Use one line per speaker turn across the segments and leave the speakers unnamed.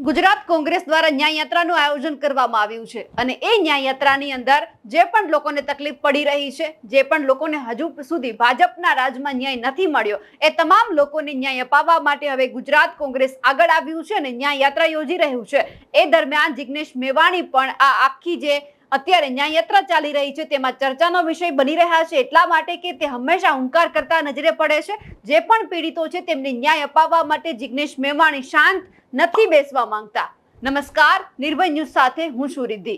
ગુજરાત કોંગ્રેસ દ્વારા ન્યાય યાત્રાનું આયોજન કરવામાં આવ્યું છે અને એ ન્યાય યાત્રાની અંદર જે પણ લોકોને તકલીફ પડી રહી છે, જે પણ લોકોને હજુ સુધી ભાજપના રાજમાં ન્યાય નથી મળ્યો, એ તમામ લોકોને ન્યાય અપાવવા માટે હવે ગુજરાત કોંગ્રેસ આગળ આવ્યું છે અને ન્યાય યાત્રા યોજી રહ્યું છે. એ દરમિયાન જિગ્નેશ મેવાણી પણ આ આખી જે અત્યારે ન્યાય યાત્રા ચાલી રહી છે, તેમાં ચર્ચાનો વિષય બની રહ્યા છે, એટલા માટે કે તે હંમેશા હુંકાર કરતા નજરે પડે છે. જે પણ પીડિતો છે, તેમને ન્યાય અપાવવા માટે જિગ્નેશ મેવાણી શાંત નથી બેસવા માંગતા. નમસ્કાર, નિર્ભય ન્યૂઝ સાથે હું છું રિદ્ધિ.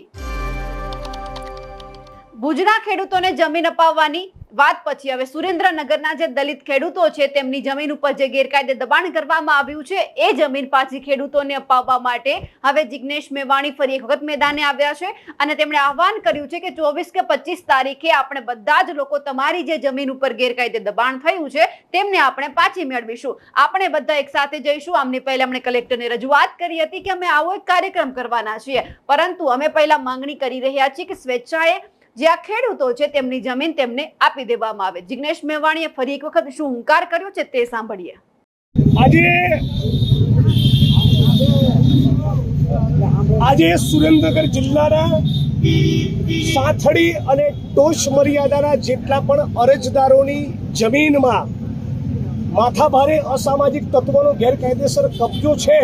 ભુજના ખેડૂતોને જમીન અપાવવાની વાત પછી હવે સુરેન્દ્રનગરના જે દલિત ખેડૂતો છે, તેમની જમીન ઉપર જે ગેરકાયદે દબાણ કરવામાં આવ્યું છે, એ જમીન પાછી ખેડૂતોને અપાવવા માટે હવે જિગ્નેશ મેવાણી ફરી એક વખત મેદાને આવ્યા છે અને તેમણે આહવાન કર્યું છે કે ચોવીસ કે પચીસ તારીખે આપણે બધા જ લોકો તમારી જે જમીન ઉપર ગેરકાયદે દબાણ થયું છે, તેમને આપણે પાછી મેળવીશું. આપણે બધા એક સાથે જઈશું. આમની પહેલા અમને કલેક્ટરને રજૂઆત કરી હતી કે અમે આવો એક કાર્યક્રમ કરવાના છીએ. પરંતુ અમે પહેલા માંગણી કરી રહ્યા છીએ કે સ્વેચ્છાએ જે આ ખેડૂતો છે તેમની જમીન તેમને આપી દેવામાં આવે. જિગ્નેશ મેવાણીએ ફરી એક વખત શું હુંકાર કર્યો છે તે સાંભળીએ.
આજે આજે સુરેન્દ્રનગર જિલ્લાના સાથડી અને ટોચ મર્યાદાના જેટલા પણ અરજદારોની જમીનમાં માથાભારે અસામાજિક તત્વોનો ગેરકાયદેસર કબજો છે,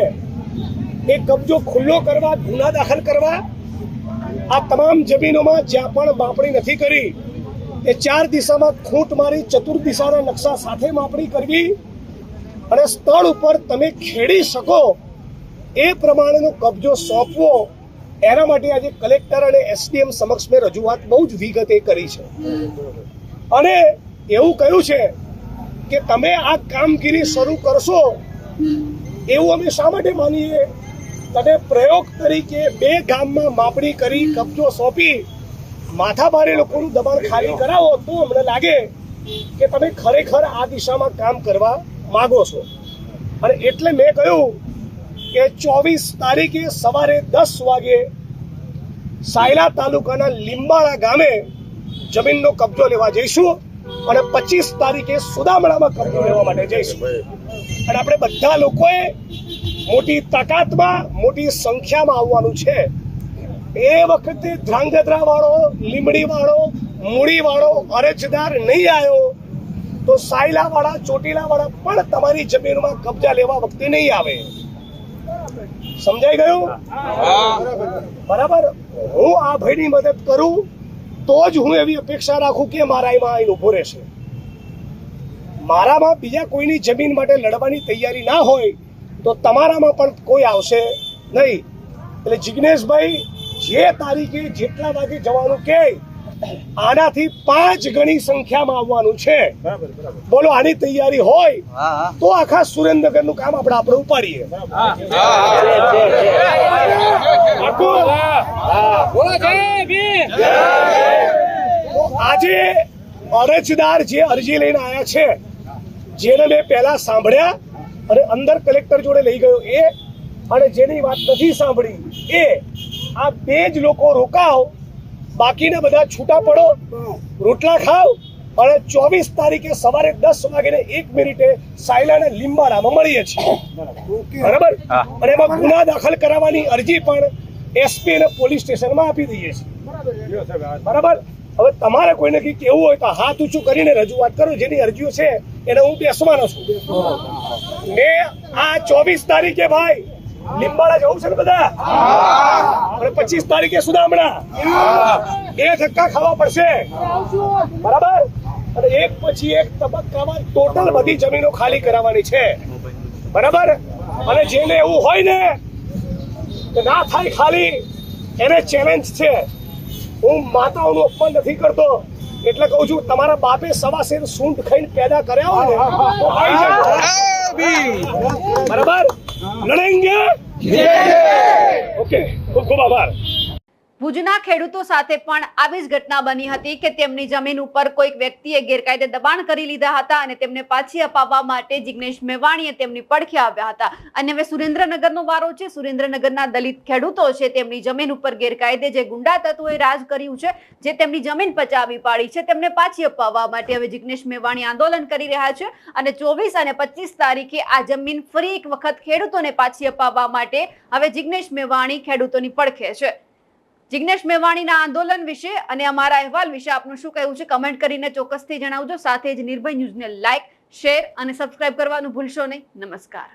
એ કબજો ખુલ્લો કરવા, ગુના દાખલ કરવા આ તમામ જમીનોમાં જ્યાં પણ માપણી નથી કરી, એ ચાર દિશામાં ખૂંટ મારી ચતુર્દિશાના નકશા સાથે માપણી કરવી અને સ્થળ ઉપર તમે ખેડી શકો એ પ્રમાણેનો કબજો સોંપવો, એના માટે આજે કલેક્ટર અને એસડીએમ સમક્ષ મેં રજૂઆત બહુ જ વિગતે કરી છે. અને એવું કહ્યું છે કે તમે આ કામગીરી શરૂ કરશો, એવું અમે શા માટે માનીએ? તમે પ્રયોગ તરીકે બે ગામમાં માપણી કરી કબજો સોંપી માથાભારે લોકોનું દબાણ ખાલી કરાવો તો અમને લાગે કે તમે ખરેખર આ દિશામાં કામ કરવા માગો છો. અને એટલે મેં કહ્યું કે ચોવીસ તારીખે સવારે દસ વાગે સાયલા તાલુકાના લીંબાળા ગામે જમીનનો કબજો લેવા જઈશું અને પચીસ તારીખે સુદામડામાં કબજો લેવા માટે જઈશું. અને આપણે બધા લોકોએ મોટી તાકાતમાં મોટી સંખ્યામાં આવવાનું છે. એ વખતે ધ્રાંગધ્રા વાળો લીમડી વાળો મૂડી વાળો અરજદાર નહીં આવ્યો તો સાયલા વાળા ચોટીલા વાળા પણ તમારી જમીનમાં કબજા લેવા વખતે નહીં આવે. સમજાઈ ગયું? બરાબર. હું આ ભાઈની મદદ કરું તો જ હું એવી અપેક્ષા રાખું કે મારા એમાં અહીં ઊભો રહેશે. મારામાં બીજા કોઈની જમીન માટે લડવાની તૈયારી ના હોય તો તમારામાં પણ કોઈ આવશે નહીં. એટલે જિજ્ઞેશભાઈ જે તારીખે જેટલા વાગે જવાનું કે આનાથી પાંચ ગણી સંખ્યામાં આવવાનું છે. બોલો આની તૈયારી હોય તો આખા સુરેન્દ્રનગરનું કામ આપણે આપણે ઉપાડીએ. આજે અરજદાર જે અરજી લઈને આવ્યા છે જેને મેં પહેલા સાંભળ્યા અને અંદર કલેક્ટર જોડે લઈ ગયો એ અને જેની વાત નથી સાંભળી એ આ બે જ લોકો રોકાવ બાકીના બધા છૂટા પડો રોટલા ખાવ અને ચોવીસ તારીખે સવારે દસ વાગે ને એક મિનિટે સાયલાના લીંબાડામાં મળીએ છીએ. બરાબર? અને એમાં ગુના દાખલ કરાવવાની અરજી પણ એસપી અને પોલીસ સ્ટેશનમાં આપી દઈએ છીએ. બરાબર? હવે તમારે કોઈને કંઈ કેવું હોય તો હાથ ઊંચું કરીને રજૂઆત કરો, જેની અરજીઓ છે, એને હું બેસવાનો છું. ને આ ચોવીસ તારીખે ભાઈ લીંબાળા જવું છે ને બધા? અને પચીસ તારીખે સુદામડા બે ધક્કા ખાવા પડશે. બરાબર? અને એક પછી એક તબક્કામાં ટોટલ બધી જમીનો ખાલી કરાવવાની છે. બરાબર? અને જેને એવું હોય ને, કે ના થાય ખાલી, એને ચેલેન્જ છે. હું માતાઓનું અપમાન નથી કરતો. એટલે કહું છું તમારા બાપે સવા શેર સૂંઢ ખાઈને પેદા કર્યા હોય ને તો બરાબર? લડેંગે ઓકે ખૂબ ખૂબ આભાર.
ભુજના ખેડૂતો સાથે પણ આવી જ ઘટના બની હતી કે તેમની જમીન ઉપર કોઈક વ્યક્તિએ ગેરકાયદે દબાણ કરી લીધા હતા અને તેમને પાછી અપાવવા માટે જિગ્નેશ મેવાણીએ તેમની પડખે આવ્યા હતા. અને હવે સુરેન્દ્રનગરનો વારો છે. સુરેન્દ્રનગરના દલિત ખેડૂતો છે. તેમની જમીન ઉપર ગેરકાયદે જે ગુંડા તત્વોએ રાજ કર્યું છે, જે તેમની જમીન પચાવી પાડી છે, તેમને પાછી અપાવવા માટે હવે જિગ્નેશ મેવાણી આંદોલન કરી રહ્યા છે અને ચોવીસ અને પચીસ તારીખે આ જમીન ફરી એક વખત ખેડૂતોને પાછી અપાવવા માટે હવે જિગ્નેશ મેવાણી ખેડૂતોની પડખે છે. જિગ્નેશ મેવાણીના આંદોલન વિશે અને અમારા અહેવાલ વિશે આપનું શું કહેવું છે? કમેન્ટ કરીને ચોક્કસથી જણાવજો. સાથે જ નિર્ભય ન્યૂઝને લાઇક શેર અને સબસ્ક્રાઇબ કરવાનું ભૂલશો નહીં. નમસ્કાર.